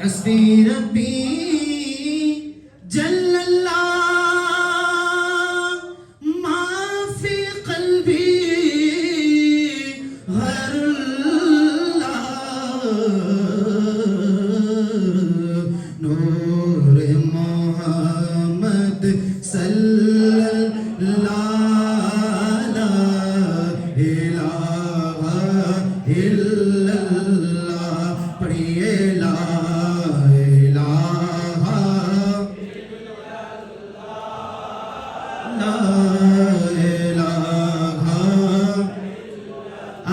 حسبي ربي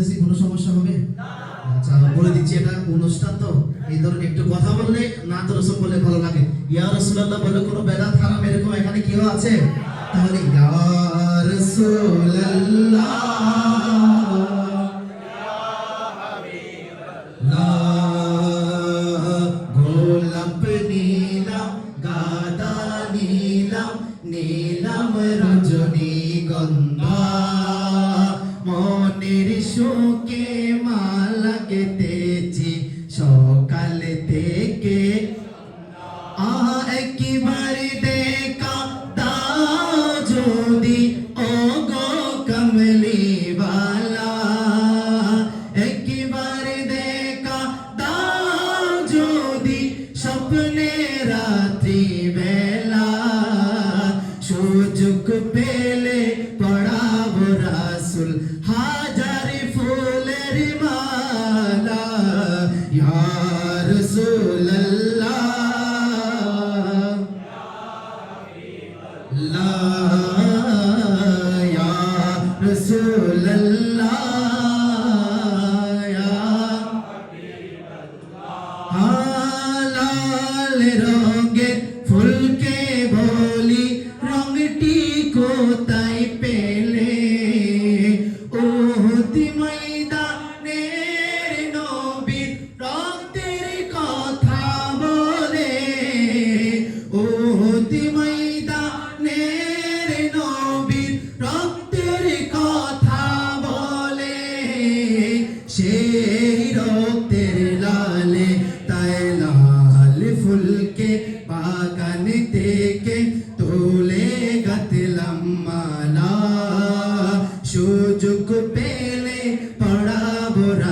বলতেছি, কোনো সমস্যা হবে? আচ্ছা বলে দিচ্ছি, এটা অনুষ্ঠান তো। এই ধরনের একটু কথা বললে নাত রাসূল বলে ভালো লাগে। ইয়া রাসূলুল্লাহ বলে কোনো বেদাত হারাম, এরকম এখানে কেউ আছে? তাহলে, ইয়া নীলাম নীলাম রজনী গন্ধা থেকে আ একবার দেখা দাও যদি ও গো কমলি বালা একবার দেখা দাও যদি স্বপ্নে রাত্রি বেলা সুযোগ পেলে পড়াবো রাসুল হাজারি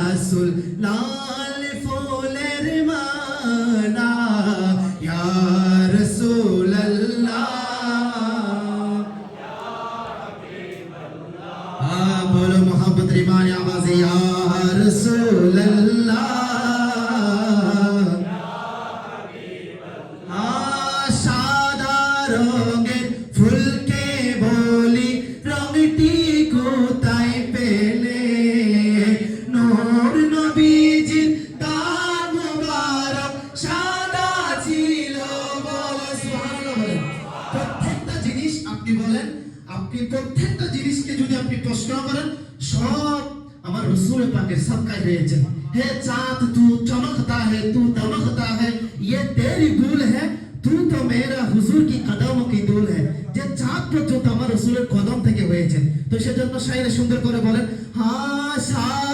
রাসুল লাল ফুলের মালা। ইয়া রাসুল আল্লাহ বলো মোহাম্মদ রিমানি আওয়াজে ইয়া রাসুল আল্লাহ আপনি প্রত্যেকটা জিনিসকে যদি আপনি প্রশ্ন করেন সব আমার रसूल पाक सबका रहे है चांद तू चमकता है तू दमकता है ये तेरी भूल है तू तो मेरा হুজুর কি কদম কি দুল है যে চাঁদ পর্যন্ত আমার রসুলের কদম থেকে হয়েছে তো সেজন্য শাইরে সুন্দর করে বলেন হা সাদা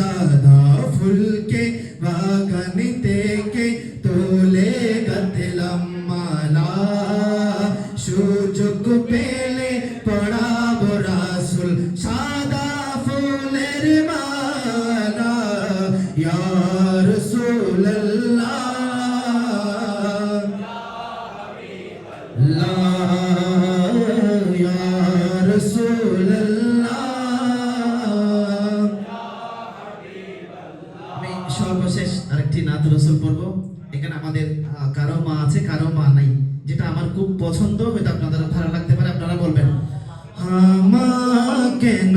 سادا فل کے وا گنی تولے تھا سو چکلے پڑا برا سل سادا فل مالا یار سوللہ لا یار سول নাত রসুল এখানে আমাদের কারও মা আছে, কারও মা নাই। যেটা আমার খুব পছন্দ, হয়তো আপনাদের ভালো লাগতে পারে, আপনারা বলবেন আমা কেন